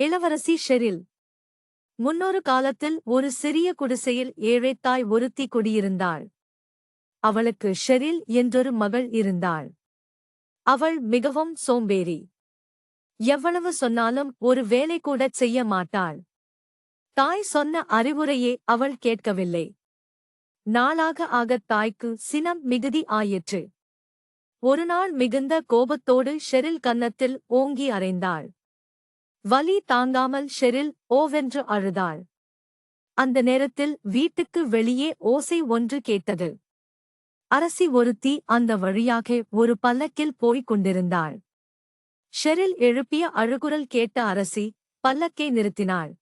இளவரசி ஷெரில். முன்னொரு காலத்தில் ஒரு சிறிய குடிசையில் ஏழைத்தாய் ஒருத்தி குடியிருந்தாள். அவளுக்கு ஷெரில் என்றொரு மகள் இருந்தாள். அவள் மிகவும் சோம்பேறி. எவ்வளவு சொன்னாலும் ஒரு வேலை கூடச் செய்ய மாட்டாள். தாய் சொன்ன அறிவுரையே அவள் கேட்கவில்லை. நாளாக ஆகத் தாய்க்கு சினம் மிகுதி ஆயிற்று. ஒருநாள் மிகுந்த கோபத்தோடு ஷெரில் கன்னத்தில் ஓங்கி அறைந்தாள். வலி தாங்காமல் ஷெரில் ஓவென்று அழுதாள். அந்த நேரத்தில் வீட்டுக்கு வெளியே ஓசை ஒன்று கேட்டது. அரசி ஒருத்தி அந்த வழியாக ஒரு பல்லக்கில் போய்க் கொண்டிருந்தாள். ஷெரில் எழுப்பிய அழுகுரல் கேட்ட அரசி பல்லக்கை நிறுத்தினாள்.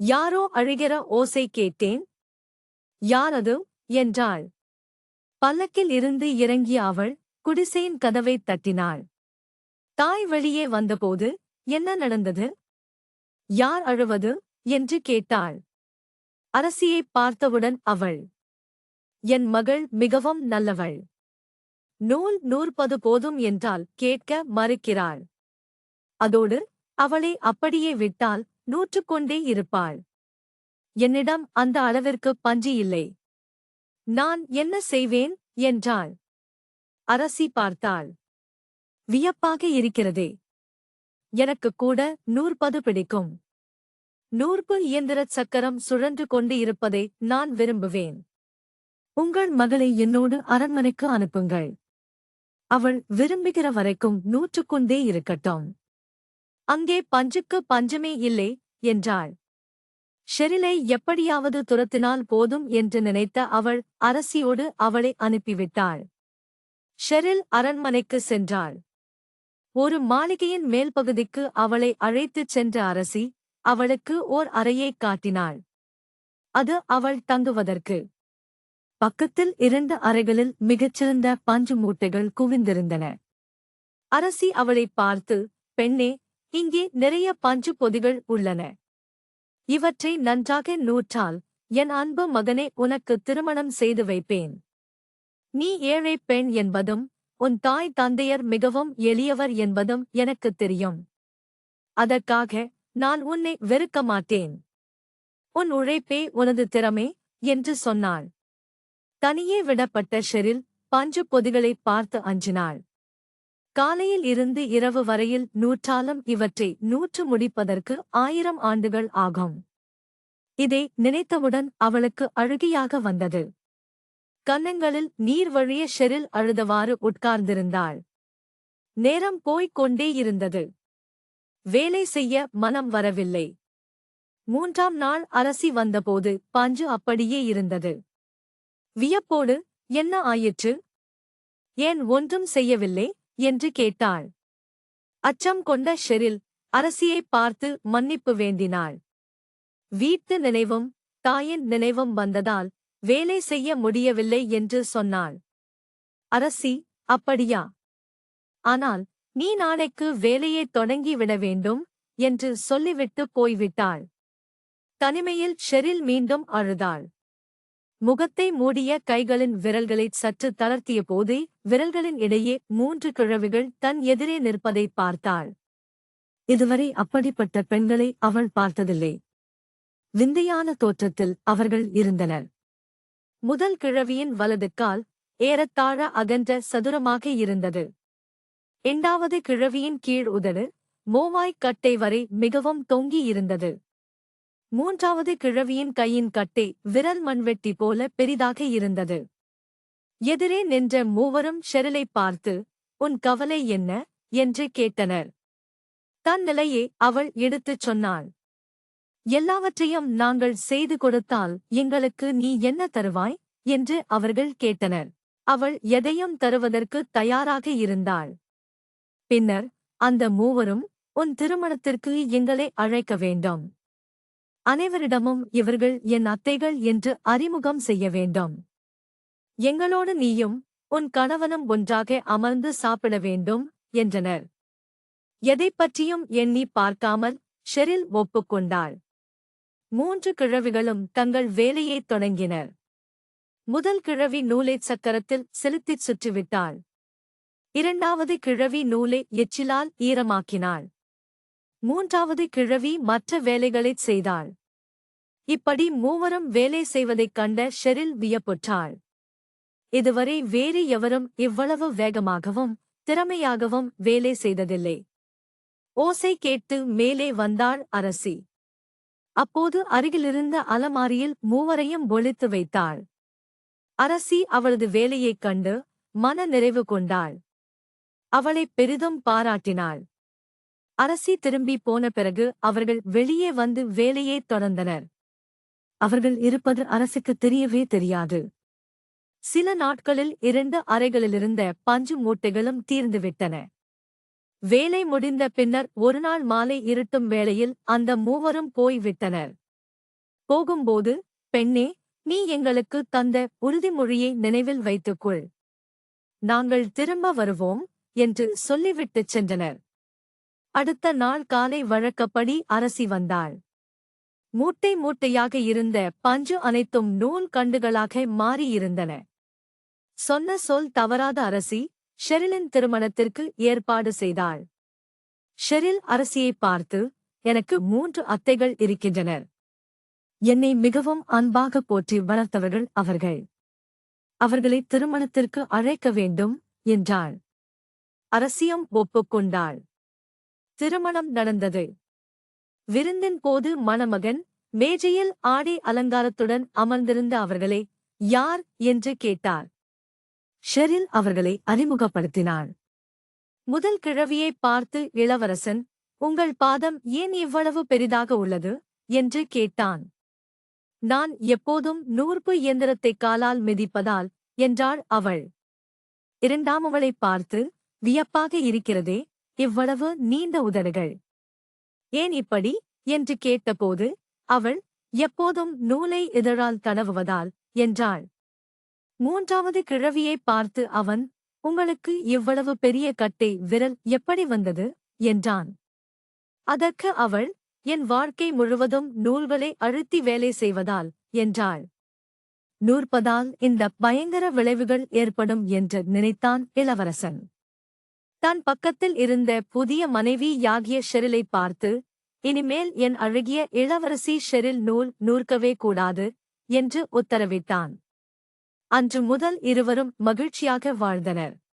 யாரோ அழுகிற ஓசை கேட்டேன். யாரது? என்றாள். பல்லக்கில் இருந்து இறங்கிய அவள் குடிசையின் கதவைத் தட்டினாள். தாய் வெளியே வந்தபோது என்ன நடந்தது? யார் அழுவது? என்று கேட்டாள். அரசியைப் பார்த்தவுடன் அவள். என் மகள் மிகவும் நல்லவள். நூல் நூற்பது போதும் என்றால் கேட்க மறுக்கிறாள். அதோடு அவளை அப்படியே விட்டால் நூற்றுக்கொண்டே இருப்பாள். என்னிடம் அந்த அளவிற்கு பஞ்சு இல்லை. நான் என்ன செய்வேன்? என்றாள். அரசி பார்த்தாள். வியப்பாக இருக்கிறதே. எனக்கு கூட நூற்பது பிடிக்கும். நூற்பு இயந்திரச் சக்கரம் சுழன்று கொண்டு இருப்பதை நான் விரும்புவேன். உங்கள் மகளை என்னோடு அரண்மனைக்கு அனுப்புங்கள். அவள் விரும்புகிற வரைக்கும் நூற்றுக்கொண்டே இருக்கட்டும். அங்கே பஞ்சுக்கு பஞ்சமே இல்லை என்றாள். ஷெரிலை எப்படியாவது துரத்தினால் போதும் என்று நினைத்த அவள் அரசியோடு அவளை அனுப்பிவிட்டாள். ஷெரில் அரண்மனைக்கு சென்றாள். ஒரு மாளிகையின் மேல் பகுதிக்கு அவளை அழைத்துச் சென்ற அரசி அவளுக்கு ஓர் அறையைக் காட்டினாள். அது அவள் தங்குவதற்கு. பக்கத்தில் இரண்டு அறைகளில் மிகச்சிறந்த பஞ்சு மூட்டைகள் குவிந்திருந்தன. அரசி அவளைப் பார்த்து பெண்ணே இங்கே நிறைய பஞ்சு பொதிகள் உள்ளன. இவற்றை நன்றாக நூற்றால் என் அன்பு மகனே உனக்கு திருமணம் செய்து வைப்பேன். நீ ஏழை பெண் என்பதும் உன் தாய் தந்தையர் மிகவும் எளியவர் என்பதும் எனக்குத் தெரியும். அதற்காக நான் உன்னை வெறுக்க மாட்டேன் உன் உழைப்பே உனது திறமே என்று சொன்னாள். தனியே விடப்பட்ட ஷெரில் பஞ்சு பொதிகளைப் பார்த்து அஞ்சினாள். காலையில் இருந்து இரவு வரையில் நூற்றாலும் இவற்றை நூற்று முடிப்பதற்கு ஆயிரம் ஆண்டுகள் ஆகும். இதை நினைத்தவுடன் அவளுக்கு அழுகியாக வந்தது. கன்னங்களில் நீர் வழிய ஷெரில் அழுதவாறு உட்கார்ந்திருந்தாள். நேரம் போய்க் கொண்டே இருந்தது. வேலை செய்ய மனம் வரவில்லை. மூன்றாம் நாள் அரசி வந்தபோது பஞ்சு அப்படியே இருந்தது. வியப்போடு என்ன ஆயிற்று? ஏன் ஒன்றும் செய்யவில்லை? என்று கேட்டாள். அச்சம் கொண்ட ஷெரில் அரசியைப் பார்த்து மன்னிப்பு வேண்டினாள். வீட்டு நினைவும் தாயின் நினைவும் வந்ததால் வேலை செய்ய முடியவில்லை என்று சொன்னாள். அரசி அப்படியா? ஆனால் நீ நாளைக்கு வேலையைத் தொடங்கிவிட வேண்டும் என்று சொல்லிவிட்டு போய்விட்டாள். தனிமையில் ஷெரில் மீண்டும் அழுதாள். முகத்தை மூடிய கைகளின் விரல்களைச் சற்று தளர்த்திய போதே விரல்களின் இடையே மூன்று கிழவிகள் தன் எதிரே நிற்பதைப் பார்த்தாள். இதுவரை அப்படிப்பட்ட பெண்களை அவள் பார்த்ததில்லை. விந்தையான தோற்றத்தில் அவர்கள் இருந்தனர். முதல் கிழவியின் வலது கால் ஏறத்தாழ அகன்ற சதுரமாக இருந்தது. இரண்டாவது கிழவியின் கீழ் உதடு மோவாய்க் கட்டை வரை மிகவும் தொங்கி இருந்தது. மூன்றாவது கிழவியின் கையின் கட்டை விரல் மண்வெட்டி போல பெரிதாக இருந்தது. எதிரே நின்ற மூவரும் ஷெரிலைப் பார்த்து உன் கவலை என்ன? என்று கேட்டனர். தன் நிலையை அவள் எடுத்துச் சொன்னாள். எல்லாவற்றையும் நாங்கள் செய்து கொடுத்தால் எங்களுக்கு நீ என்ன தருவாய்? என்று அவர்கள் கேட்டனர். அவள் எதையும் தருவதற்கு தயாராக இருந்தாள். பின்னர் அந்த மூவரும் உன் திருமணத்திற்கு எங்களை அழைக்க வேண்டும். அனைவரிடமும் இவர்கள் என் அத்தைகள் என்று அறிமுகம் செய்ய வேண்டும். எங்களோடு நீயும் உன் கணவனும் ஒன்றாக அமர்ந்து சாப்பிட வேண்டும் என்றனர். எதைப் பற்றியும் எண்ணி பார்க்காமல் ஷெரில் ஒப்புக்கொண்டாள். மூன்று கிழவிகளும் தங்கள் வேலையைத் தொடங்கினர். முதல் கிழவி நூலை சக்கரத்தில் செலுத்திச் சுற்றிவிட்டாள். இரண்டாவது கிழவி நூலை எச்சிலால் ஈரமாக்கினாள். மூன்றாவது கிழவி மற்ற வேலைகளைச் செய்தாள். இப்படி மூவரும் வேலை செய்வதைக் கண்ட ஷெரில் வியப்புற்றாள். இதுவரை வேறு எவரும் இவ்வளவு வேகமாகவும் திறமையாகவும் வேலை செய்ததில்லை. ஓசை கேட்டு மேலே வந்தாள் அரசி. அப்போது அருகிலிருந்த அலமாரியில் மூவரையும் ஒழித்து வைத்தாள். அரசி அவளது வேலையைக் கண்டு மன நிறைவு கொண்டாள். அவளை பெரிதும் பாராட்டினாள். அரசி திரும்பி போன பிறகு அவர்கள் வெளியே வந்து வேலையைத் தொடர்ந்தனர். அவர்கள் இருப்பது அரசுக்கு தெரியவே தெரியாது. சில நாட்களில் இரண்டு அறைகளிலிருந்த பஞ்சு மூட்டைகளும் தீர்ந்துவிட்டன. வேலை முடிந்த பின்னர் ஒருநாள் மாலை இருட்டும் வேளையில் அந்த மூவரும் போய்விட்டனர் போகும்போது பெண்ணே நீ எங்களுக்கு தந்த உறுதிமொழியை நினைவில் வைத்துக்கொள். நாங்கள் திரும்ப வருவோம் என்று சொல்லிவிட்டுச் சென்றனர். அடுத்த நாள் காலை வழக்கப்படி அரசி வந்தாள். மூட்டை மூட்டையாக இருந்த பஞ்சு அனைத்தும் நூல் கண்டுகளாக மாறியிருந்தன. சொன்ன சொல் தவறாத அரசி ஷெரிலின் திருமணத்திற்கு ஏற்பாடு செய்தாள். ஷெரில் அரசியை பார்த்து எனக்கு மூன்று அத்தைகள் இருக்கின்றனர். என்னை மிகவும் அன்பாக போற்றி வளர்த்தவர்கள் அவர்கள். அவர்களை திருமணத்திற்கு அழைக்க வேண்டும் என்றாள். அரசியம் ஒப்புக்கொண்டாள். திருமணம் நடந்தது. விருந்தின் போது மணமகன் மேஜையில் ஆடை அலங்காரத்துடன் அமர்ந்திருந்த அவர்களை யார்? என்று கேட்டார். ஷெரில் அவர்களை அறிமுகப்படுத்தினாள். முதல் கிழவியை பார்த்து இளவரசன் உங்கள் பாதம் ஏன் இவ்வளவு பெரிதாக உள்ளது? என்று கேட்டான். நான் எப்போதும் நூற்பு இயந்திரத்தைக் காலால் மிதிப்பதால் என்றாள் அவள். இரண்டாமவளைப் பார்த்து வியப்பாக இருக்கிறதே இவ்வளவு நீண்ட உதடுகள். ஏன் இப்படி? என்று கேட்டபோது அவள் எப்போதும் நூலை இதழால் தடவுவதால் என்றாள். மூன்றாவது கிழவியைப் பார்த்து அவன் உங்களுக்கு இவ்வளவு பெரிய கட்டை விரல் எப்படி வந்தது? என்றான். அதற்கு அவள் என் வாழ்க்கை முழுவதும் நூல்களை அழுத்தி வேலை செய்வதால் என்றாள். நூற்பதால் இந்த பயங்கர விளைவுகள் ஏற்படும் என்று நினைத்தான் இளவரசன். தன் பக்கத்தில் இருந்த புதிய மனைவி யாகிய ஷெரிலை பார்த்து இனிமேல் என் அழகிய இளவரசி ஷெரில் நூல் நூற்கவே கூடாது என்று உத்தரவிட்டான். அன்று முதல் இருவரும் மகிழ்ச்சியாக வாழ்ந்தனர்.